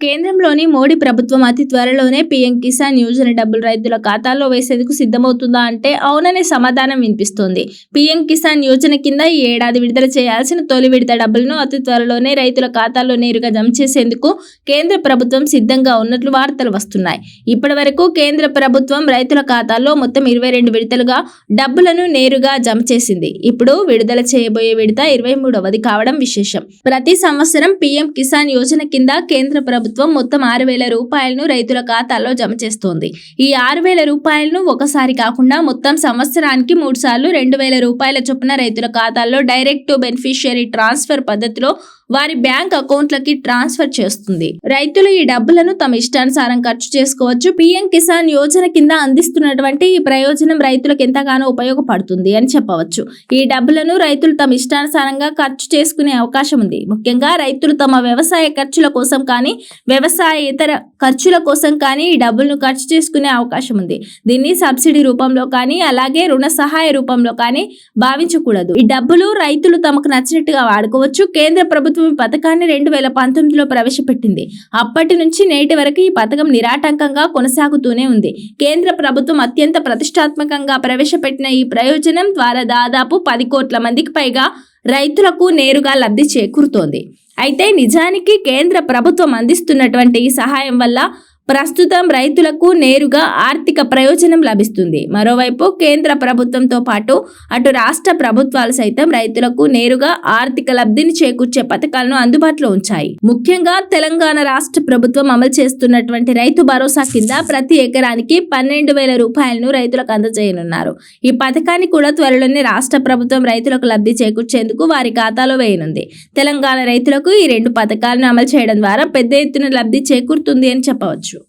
కేంద్రంలోని మోడీ ప్రభుత్వం అతి త్వరలోనే పీఎం కిసాన్ యోజన డబ్బులు రైతుల ఖాతాల్లో వేసేందుకు సిద్ధమవుతుందా అంటే అవుననే సమాధానం వినిపిస్తోంది. పీఎం కిసాన్ యోజన కింద ఈ ఏడాది విడుదల చేయాల్సిన తొలి విడత డబ్బులను అతి త్వరలోనే రైతుల ఖాతాల్లో నేరుగా జమ చేసేందుకు కేంద్ర ప్రభుత్వం సిద్ధంగా ఉన్నట్లు వార్తలు వస్తున్నాయి. ఇప్పటి వరకు కేంద్ర ప్రభుత్వం రైతుల ఖాతాల్లో మొత్తం ఇరవై రెండు విడతలుగా డబ్బులను నేరుగా జమ చేసింది. ఇప్పుడు విడుదల చేయబోయే విడత ఇరవై మూడవది కావడం విశేషం. ప్రతి సంవత్సరం పీఎం కిసాన్ యోజన కింద కేంద్ర ప్రభుత్వం ప్రభుత్వం మొత్తం ఆరు వేల రూపాయలను రైతుల ఖాతాల్లో జమ చేస్తోంది. ఈ ఆరు వేల రూపాయలను ఒకసారి కాకుండా మొత్తం సంవత్సరానికి మూడు సార్లు రెండు వేల రూపాయల చొప్పున రైతుల ఖాతాల్లో డైరెక్ట్ టు బెనిఫిషియరీ ట్రాన్స్ఫర్ పద్ధతిలో వారి బ్యాంక్ అకౌంట్లకి ట్రాన్స్ఫర్ చేస్తుంది. రైతులు ఈ డబ్బులను తమ ఇష్టానుసారం ఖర్చు చేసుకోవచ్చు. పిఎం కిసాన్ యోజన కింద అందిస్తున్నటువంటి ఈ ప్రయోజనం రైతులకు ఎంతగానో ఉపయోగపడుతుంది అని చెప్పవచ్చు. ఈ డబ్బులను రైతులు తమ ఇష్టానుసారంగా ఖర్చు చేసుకునే అవకాశం ఉంది. ముఖ్యంగా రైతులు తమ వ్యవసాయ ఖర్చుల కోసం కానీ వ్యవసాయ ఇతర ఖర్చుల కోసం కానీ ఈ డబ్బులను ఖర్చు చేసుకునే అవకాశం ఉంది. దీన్ని సబ్సిడీ రూపంలో కానీ అలాగే రుణ సహాయ రూపంలో కానీ భావించకూడదు. ఈ డబ్బులు రైతులు తమకు నచ్చినట్టుగా వాడుకోవచ్చు. కేంద్ర ప్రభుత్వం ప్రభుత్వం ఈ పథకాన్ని రెండు వేల పంతొమ్మిదిలో ప్రవేశపెట్టింది. అప్పటి నుంచి నేటి వరకు ఈ పథకం నిరాటంకంగా కొనసాగుతూనే ఉంది. కేంద్ర ప్రభుత్వం అత్యంత ప్రతిష్టాత్మకంగా ప్రవేశపెట్టిన ఈ ప్రయోజనం ద్వారా దాదాపు పది కోట్ల మందికి పైగా రైతులకు నేరుగా లబ్ధి చేకూరుతోంది. అయితే నిజానికి కేంద్ర ప్రభుత్వం అందిస్తున్నటువంటి ఈ సహాయం వల్ల ప్రస్తుతం రైతులకు నేరుగా ఆర్థిక ప్రయోజనం లభిస్తుంది. మరోవైపు కేంద్ర ప్రభుత్వంతో పాటు అటు రాష్ట్ర ప్రభుత్వాలు సైతం రైతులకు నేరుగా ఆర్థిక లబ్ధిని చేకూర్చే పథకాలను అందుబాటులో ఉంచాయి. ముఖ్యంగా తెలంగాణ రాష్ట్ర ప్రభుత్వం అమలు చేస్తున్నటువంటి రైతు భరోసా కింద ప్రతి ఎకరానికి పన్నెండు వేల రూపాయలను రైతులకు అందజేయనున్నారు. ఈ పథకాన్ని కూడా త్వరలోనే రాష్ట్ర ప్రభుత్వం రైతులకు లబ్ధి చేకూర్చేందుకు వారి ఖాతాలో వేయనుంది. తెలంగాణ రైతులకు ఈ రెండు పథకాలను అమలు చేయడం ద్వారా పెద్ద ఎత్తున లబ్ధి చేకూరుతుంది అని చెప్పవచ్చు.